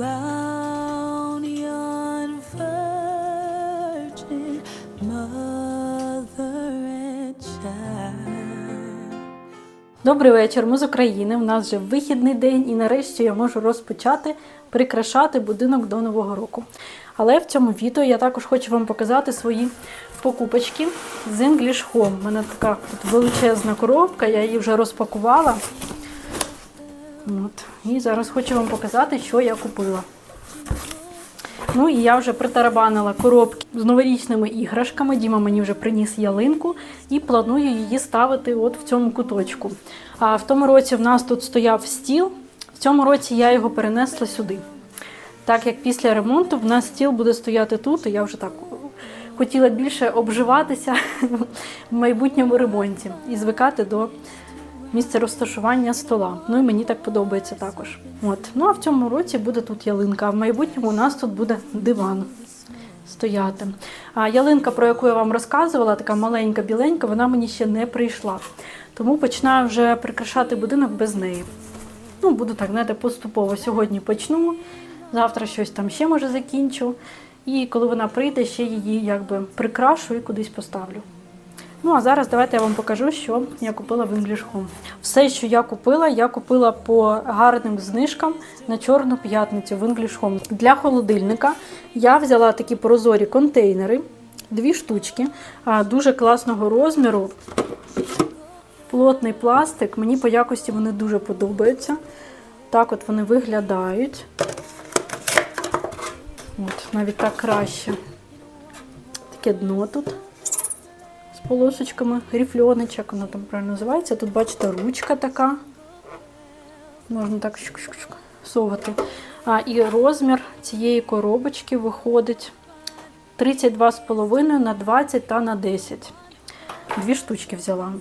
round yon virgin mother and child. Добрий вечір, ми з України. У нас вже вихідний день, і нарешті я можу розпочати прикрашати будинок до Нового року. Але в цьому відео я також хочу вам показати свої покупочки з English Home. У мене така тут величезна коробка, я її вже розпакувала. От. І зараз хочу вам показати, що я купила. Ну і я вже притарабанила коробки з новорічними іграшками. Діма мені вже приніс ялинку і планую її ставити от в цьому куточку. А в тому році в нас тут стояв стіл. В цьому році я його перенесла сюди. Так як після ремонту в нас стіл буде стояти тут, і я вже так хотіла більше обживатися в майбутньому ремонті і звикати до місце розташування стола. Ну і мені так подобається також. От. Ну а в цьому році буде тут ялинка, а в майбутньому у нас тут буде диван стояти. А ялинка, про яку я вам розказувала, така маленька, біленька, вона мені ще не прийшла. Тому починаю вже прикрашати будинок без неї. Ну, буду так, знаєте, поступово. Сьогодні почну, завтра щось там ще може закінчу. І коли вона прийде, ще її якби прикрашу і кудись поставлю. Ну а зараз давайте я вам покажу, що я купила в Home. Все, що я купила, я купила по гарним знижкам на Чорну п'ятницю в Home. Для холодильника я взяла такі прозорі контейнери, дві штучки, дуже класного розміру. Плотний пластик. Мені по якості вони дуже подобаються. Так от вони виглядають. От, навіть так краще. Таке дно тут полосочками, гріфльоничок, воно там правильно називається. Тут, бачите, ручка така. Можна так щук-щук-щук совати. А, і розмір цієї коробочки виходить 32,5 на 20 та на 10. Дві штучки взяла.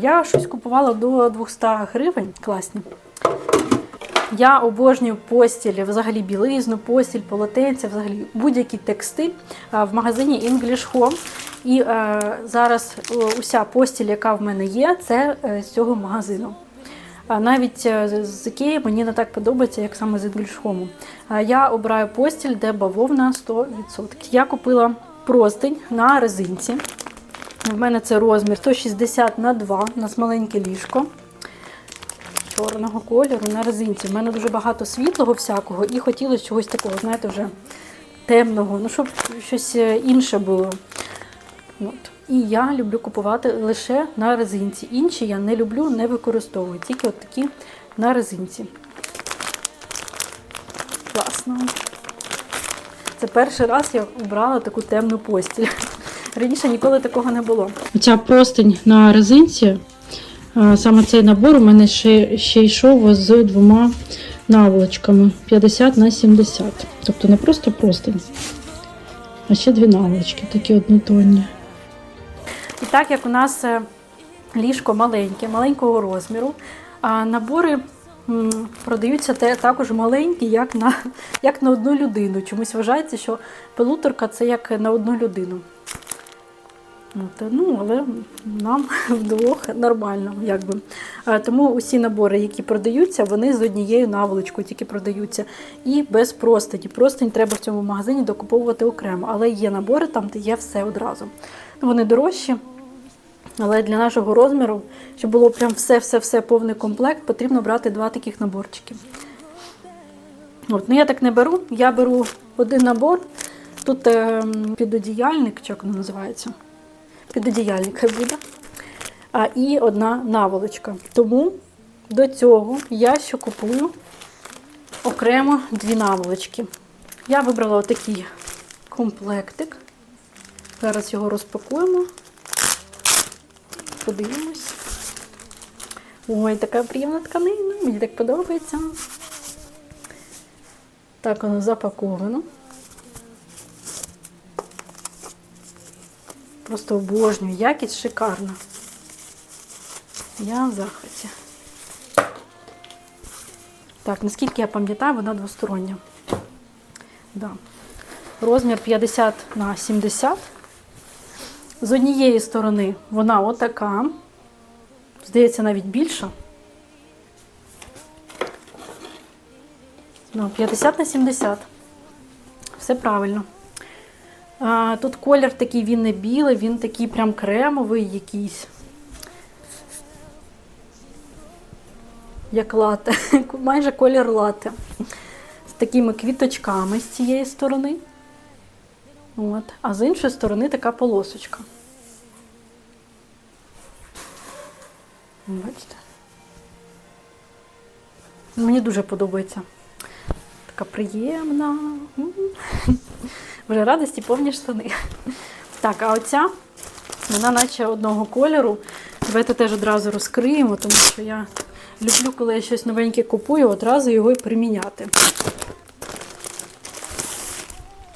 Я щось купувала до 200 гривень. Класні. Я обожнюю постілі, взагалі білизну, постіль, полотенця, взагалі будь-який текстиль в магазині English Home. І е, зараз е, уся постіль, яка в мене є, це е, з цього магазину. Навіть е, з- Ікеї мені не так подобається, як саме з English Я обираю постіль, де бавовна 100%. Я купила простинь на резинці. В мене це розмір 160 на 2, у нас маленьке ліжко чорного кольору на резинці. У мене дуже багато світлого всякого і хотілося чогось такого, знаєте, вже темного, ну щоб щось інше було. От. І я люблю купувати лише на резинці. Інші я не люблю, не використовую. Тільки от такі на резинці. Класно. Це перший раз я обрала таку темну постіль. Раніше ніколи такого не було. Ця простинь на резинці, саме цей набор у мене ще, ще йшов з двома наволочками 50 на 70. Тобто не просто простинь, а ще дві наволочки, такі однотонні. Так як у нас е, ліжко маленьке, маленького розміру, а набори продаються також маленькі, як на, як на одну людину. Чомусь вважається, що пелуторка це як на одну людину. От, ну, але нам вдвох нормально, якби. Тому усі набори, які продаються, вони з однією наволочкою тільки продаються. І без простині. Простинь треба в цьому магазині докуповувати окремо. Але є набори там, де є все одразу. Вони дорожчі, але для нашого розміру, щоб було прям все-все-все повний комплект, потрібно брати два таких наборчики. От, ну я так не беру. Я беру один набор. Тут е, підодіяльник, чи як воно називається? Підодіяльник буде. А, і одна наволочка. Тому до цього я ще купую окремо дві наволочки. Я вибрала отакий комплектик. Зараз його розпакуємо. Подивимось. Ой, така приємна тканина, мені так подобається. Так воно запаковано. Просто обожнюю, якість шикарна. Я в захваті. Так, наскільки я пам'ятаю, вона двостороння. Да. Розмір 50 на 70. З однієї сторони вона отака. Здається, навіть більша. Ну, 50 на 70. Все правильно. А, тут колір такий, він не білий, він такий прям кремовий якийсь. Як лате. Майже колір лате. З такими квіточками з цієї сторони. От. А з іншої сторони така полосочка. Бачите? Мені дуже подобається. Така приємна. Вже радості повні штани. Так, а оця, вона наче одного кольору. Давайте теж одразу розкриємо, тому що я люблю, коли я щось новеньке купую, одразу його і приміняти.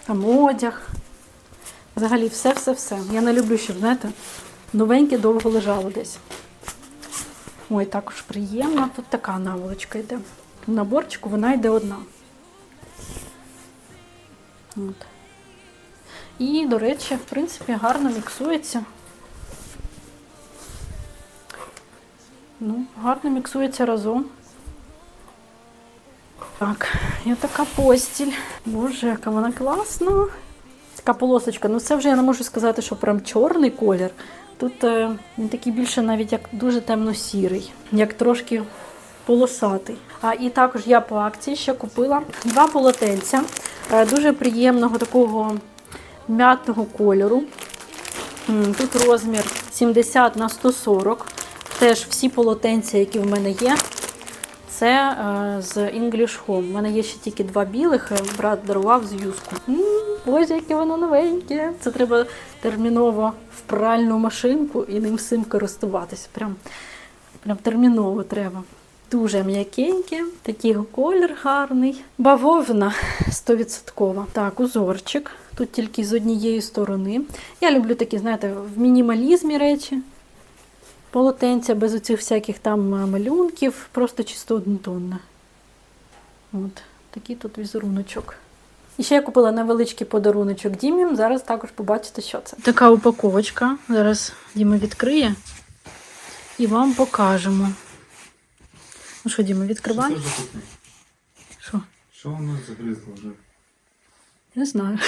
Там одяг. Взагалі все-все-все. Я не люблю, щоб, знаєте, новеньке довго лежало десь. Ой, також приємно. Тут така наволочка йде. В наборчику вона йде одна. От. І, до речі, в принципі, гарно міксується. Ну, гарно міксується разом. Так, і така постіль. Боже, яка вона класна. Така полосочка. Ну, це вже я не можу сказати, що прям чорний колір. Тут е, він такий більше навіть як дуже темно-сірий, як трошки полосатий. А і також я по акції ще купила два полотенця е, дуже приємного такого м'ятного кольору. Тут розмір 70 на 140. Теж всі полотенця, які в мене є, це е, з English Home. У мене є ще тільки два білих, брат дарував з юску. Боже, яке воно новеньке. Це треба терміново в пральну машинку і ним всім користуватися. Прям, прям терміново треба. Дуже м'якеньке, такий колір гарний. Бавовна 100%. Так, узорчик. Тут тільки з однієї сторони. Я люблю такі, знаєте, в мінімалізмі речі. Полотенця без оцих всяких там е, малюнків, просто чисто однотонне. От, такий тут візеруночок. І ще я купила невеличкий подаруночок Дімі. Зараз також побачите, що це. Така упаковочка. Зараз Діма відкриє і вам покажемо. Ну що, Діма, відкривай? Що? Що? Що воно загризло вже? Не знаю.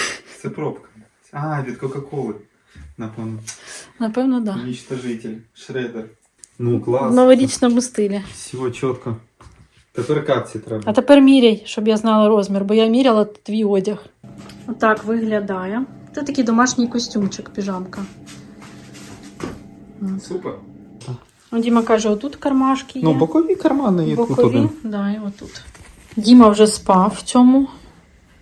Це пробка. А, від Кока-Коли. Напевно. Напевно, так. Да. Уничтожитель. Шредер. Ну, клас. В новорічному стилі. Все чітко. Тепер капці треба. А тепер міряй, щоб я знала розмір, бо я міряла твій одяг. Отак виглядає. Це такий домашній костюмчик, піжамка. Супер. Ну, Діма каже, отут кармашки є. Ну, бокові кармани є тут бокові. один. Да, і отут. Діма вже спав в цьому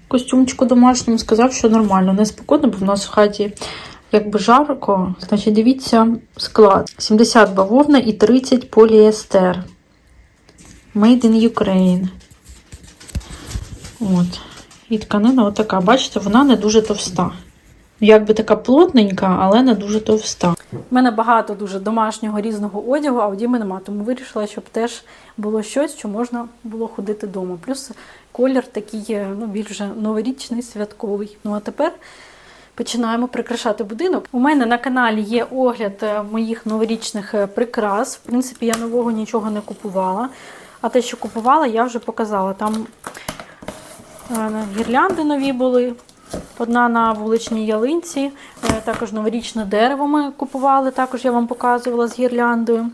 костюмчику домашньому, сказав, що нормально, неспокійно, бо в нас в хаті якби жарко. Значить, дивіться склад: 70 бавовна і 30 поліестер. Made in Ukraine. От. І тканина отака. Бачите, вона не дуже товста. Якби така плотненька, але не дуже товста. У мене багато дуже домашнього різного одягу, а у Діми нема, тому вирішила, щоб теж було щось, що можна було ходити вдома. Плюс колір такий ну, більш новорічний, святковий. Ну а тепер починаємо прикрашати будинок. У мене на каналі є огляд е, моїх новорічних е, прикрас. В принципі, я нового нічого не купувала. А те, що купувала, я вже показала. Там е, гірлянди нові були. Одна на вуличній ялинці, е, також новорічне дерево ми купували, також я вам показувала з гірляндою.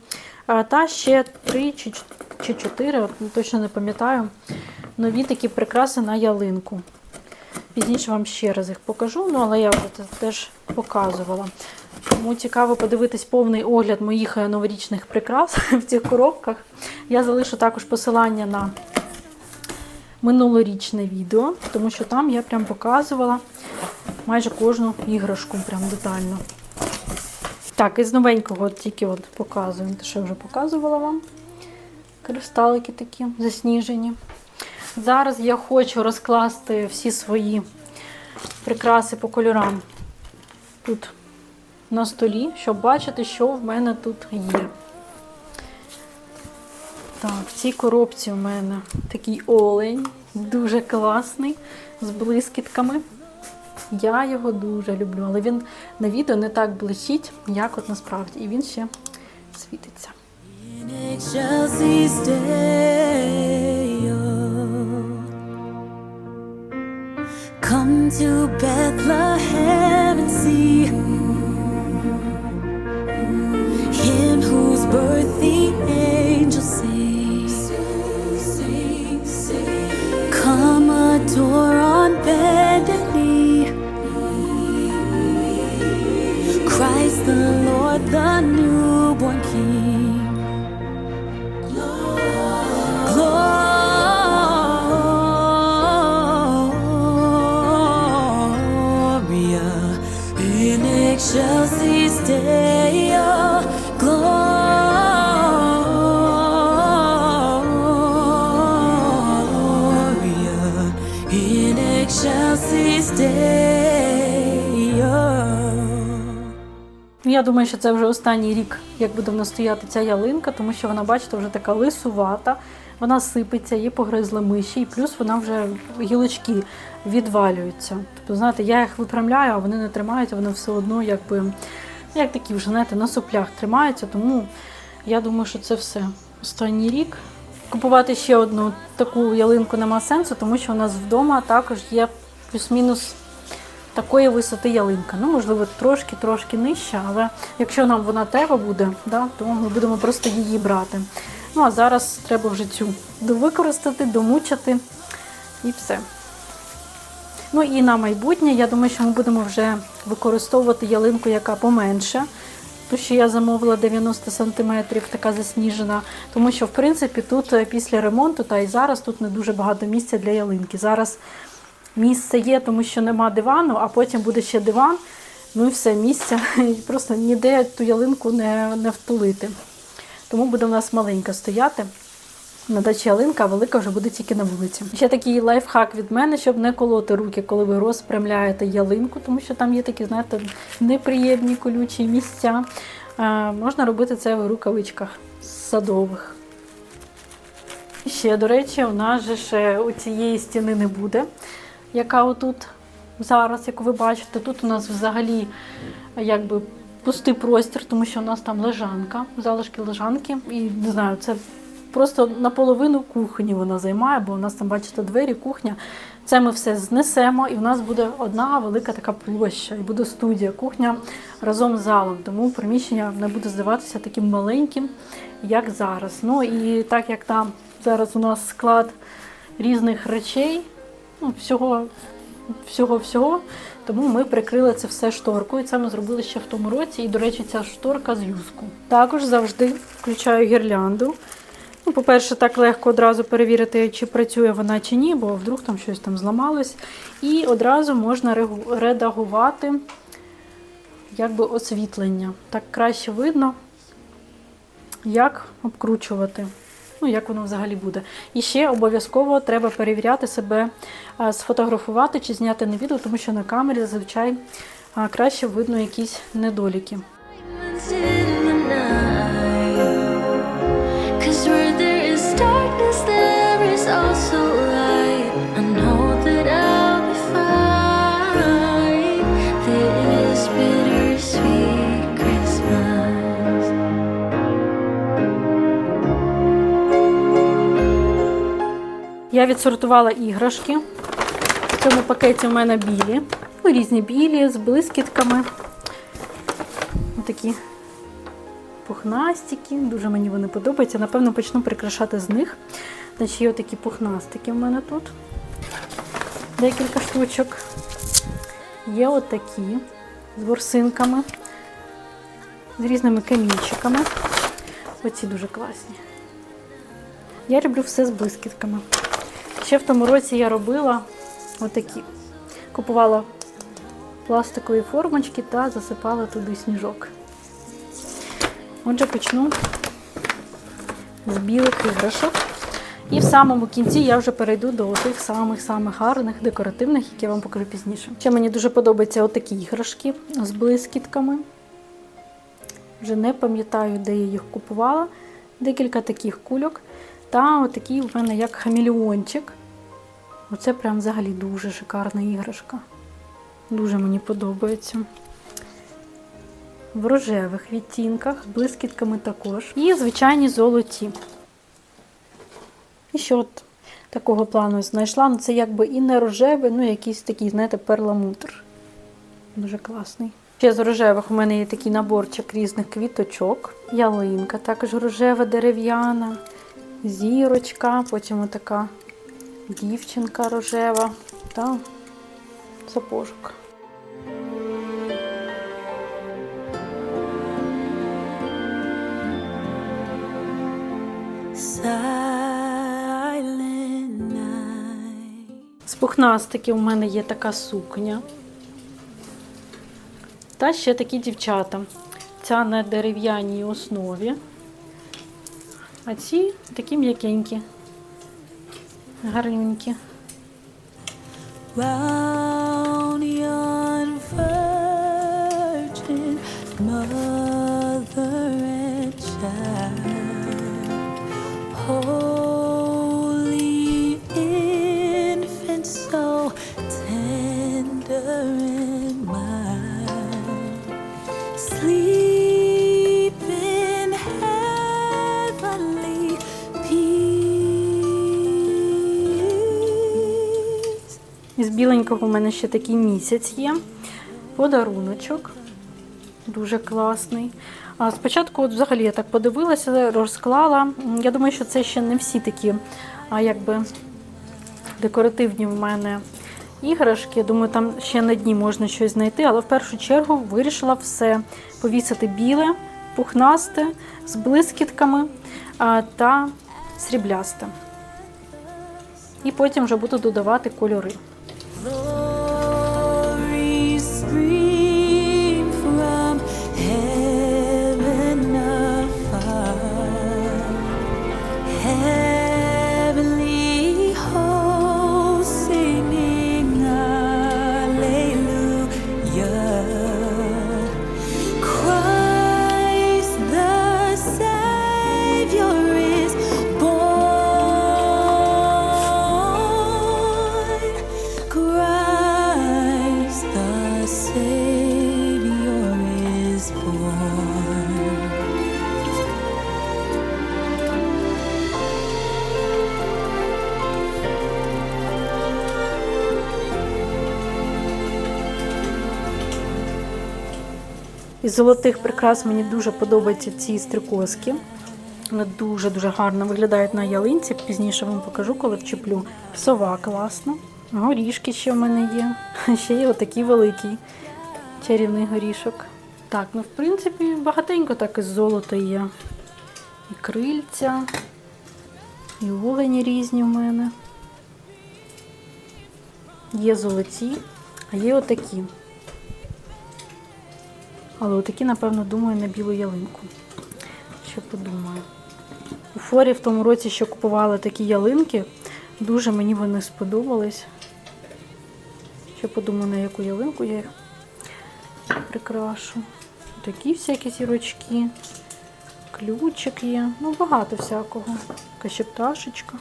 Е, Та ще три чи чотири, точно не пам'ятаю, нові такі прикраси на ялинку. Пізніше вам ще раз їх покажу, ну але я вже це теж показувала. Тому цікаво подивитись повний огляд моїх е, новорічних прикрас в цих коробках. Я залишу також посилання на минулорічне відео, тому що там я прям показувала майже кожну іграшку, прям детально. Так, із новенького тільки от показую, те, що я вже показувала вам. Кристалики такі засніжені. Зараз я хочу розкласти всі свої прикраси по кольорам тут на столі, щоб бачити, що в мене тут є. Так, в цій коробці у мене такий олень, дуже класний, з блискітками. Я його дуже люблю, але він на відео не так блищить, як от насправді. І він ще світиться. Come to Bethlehem and see in excelsis Deo. Gloria in Deo. Ну, Я думаю, що це вже останній рік, як буде в нас стояти ця ялинка, тому що вона, бачите, вже така лисувата, вона сипеться, її погризли миші, і плюс вона вже гілочки відвалюються. Тобто, знаєте, я їх випрямляю, а вони не тримаються, вони все одно якби, як такі вже, знаєте, на соплях тримаються. Тому я думаю, що це все останній рік. Купувати ще одну таку ялинку нема сенсу, тому що у нас вдома також є плюс-мінус такої висоти ялинка. Ну, можливо, трошки-трошки нижча, але якщо нам вона треба буде, да, то ми будемо просто її брати. Ну, а зараз треба вже цю використати, домучити і все. Ну і на майбутнє, я думаю, що ми будемо вже використовувати ялинку, яка поменше. Ту, що я замовила 90 см, така засніжена. Тому що, в принципі, тут е, після ремонту, та і зараз тут не дуже багато місця для ялинки. Зараз місце є, тому що нема дивану, а потім буде ще диван. Ну і все, місця. І просто ніде ту ялинку не, не втулити. Тому буде у нас маленька стояти. На дачі ялинка, а велика вже буде тільки на вулиці. Ще такий лайфхак від мене, щоб не колоти руки, коли ви розпрямляєте ялинку, тому що там є такі, знаєте, неприємні колючі місця. Е, можна робити це в рукавичках садових. І Ще, до речі, у нас же ще у цієї стіни не буде, яка отут зараз, як ви бачите. Тут у нас взагалі якби пустий простір, тому що у нас там лежанка, залишки лежанки. І не знаю, це просто наполовину кухні вона займає, бо у нас там, бачите, двері, кухня. Це ми все знесемо, і в нас буде одна велика така площа, і буде студія, кухня разом з залом. Тому приміщення не буде здаватися таким маленьким, як зараз. Ну і так як там зараз у нас склад різних речей, ну, всього, всього, всього. Тому ми прикрили це все шторкою. Це ми зробили ще в тому році. І, до речі, ця шторка з юзку. Також завжди включаю гірлянду. Ну, по-перше, так легко одразу перевірити, чи працює вона чи ні, бо вдруг там щось там зламалось. І одразу можна редагувати якби освітлення. Так краще видно, як обкручувати. Ну, як воно взагалі буде. І ще обов'язково треба перевіряти себе, сфотографувати чи зняти на відео, тому що на камері зазвичай краще видно якісь недоліки. Я відсортувала іграшки. В цьому пакеті в мене білі. Ну, різні білі з блискітками. Такі пухнастики. Дуже мені вони подобаються. Напевно, почну прикрашати з них. Значить, є такі пухнастики в мене тут. Декілька штучок. Є отакі з ворсинками, з різними камінчиками. Оці дуже класні. Я люблю все з блискітками. Ще в тому році я робила отакі. Купувала пластикові формочки та засипала туди сніжок. Отже, почну з білих іграшок. І в самому кінці я вже перейду до тих самих-самих гарних, декоративних, які я вам покажу пізніше. Ще мені дуже подобаються отакі іграшки з блискітками. Вже не пам'ятаю, де я їх купувала. Декілька таких кульок. Та отакий в мене як хамелеончик. Оце прям взагалі дуже шикарна іграшка. Дуже мені подобається. В рожевих відтінках, з блискітками також. І звичайні золоті. І що от такого плану знайшла. Ну, це якби і не рожевий, ну якийсь такий, знаєте, перламутр. Дуже класний. Ще з рожевих у мене є такий наборчик різних квіточок. Ялинка, також рожева дерев'яна, зірочка, потім отака дівчинка рожева та сапожок. З пухнастиків у мене є така сукня. Та ще такі дівчата. Ця на дерев'яній основі. А ці такі м'якенькі, гарненькі. Mother and child, holy біленького у мене ще такий місяць є. Подаруночок. Дуже класний. А спочатку, от взагалі, я так подивилася, розклала. Я думаю, що це ще не всі такі, а якби декоративні в мене іграшки. Думаю, там ще на дні можна щось знайти, але в першу чергу вирішила все повісити біле, пухнасте, з блискітками та сріблясте. І потім вже буду додавати кольори. know Золотих прикрас мені дуже подобаються ці стрикозки. Вони дуже-дуже гарно виглядають на ялинці. Пізніше вам покажу, коли вчеплю. Сова класна. Горішки ще в мене є. Ще є отакий великий чарівний горішок. Так, ну в принципі, багатенько так із золота є. І крильця, і олені різні в мене. Є золоті, а є отакі. Але отакі, напевно, думаю, на білу ялинку. Ще подумаю. У форі в тому році, що купувала такі ялинки, дуже мені вони сподобались. Ще подумаю, на яку ялинку я їх прикрашу. Такі всякі зірочки, ключик є. Ну, багато всякого. Така ще пташечка.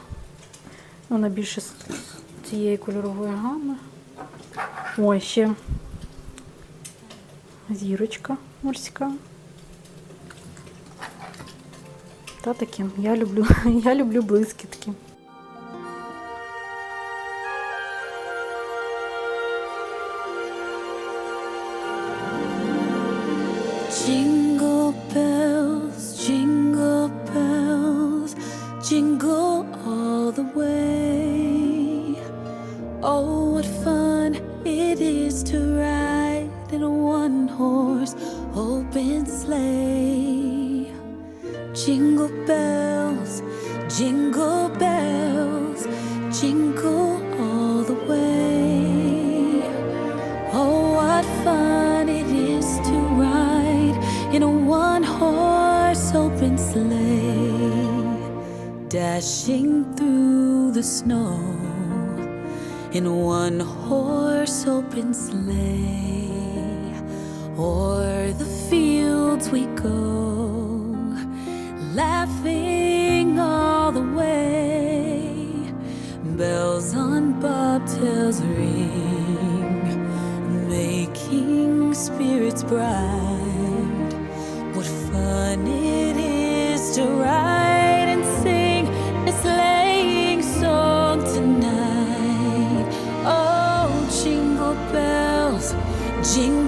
Вона більше з цієї кольорової гами. Ой, ще зірочка морська. Та таке. Я люблю, я люблю блискітки. Bells, jingle bells, jingle all the way. Oh, what fun it is to ride in a one horse open sleigh, dashing through the snow in one horse open sleigh. O'er the fields we go, bells ring, making spirits bright. What fun it is to ride and sing a sleighing song tonight. Oh, jingle bells, jingle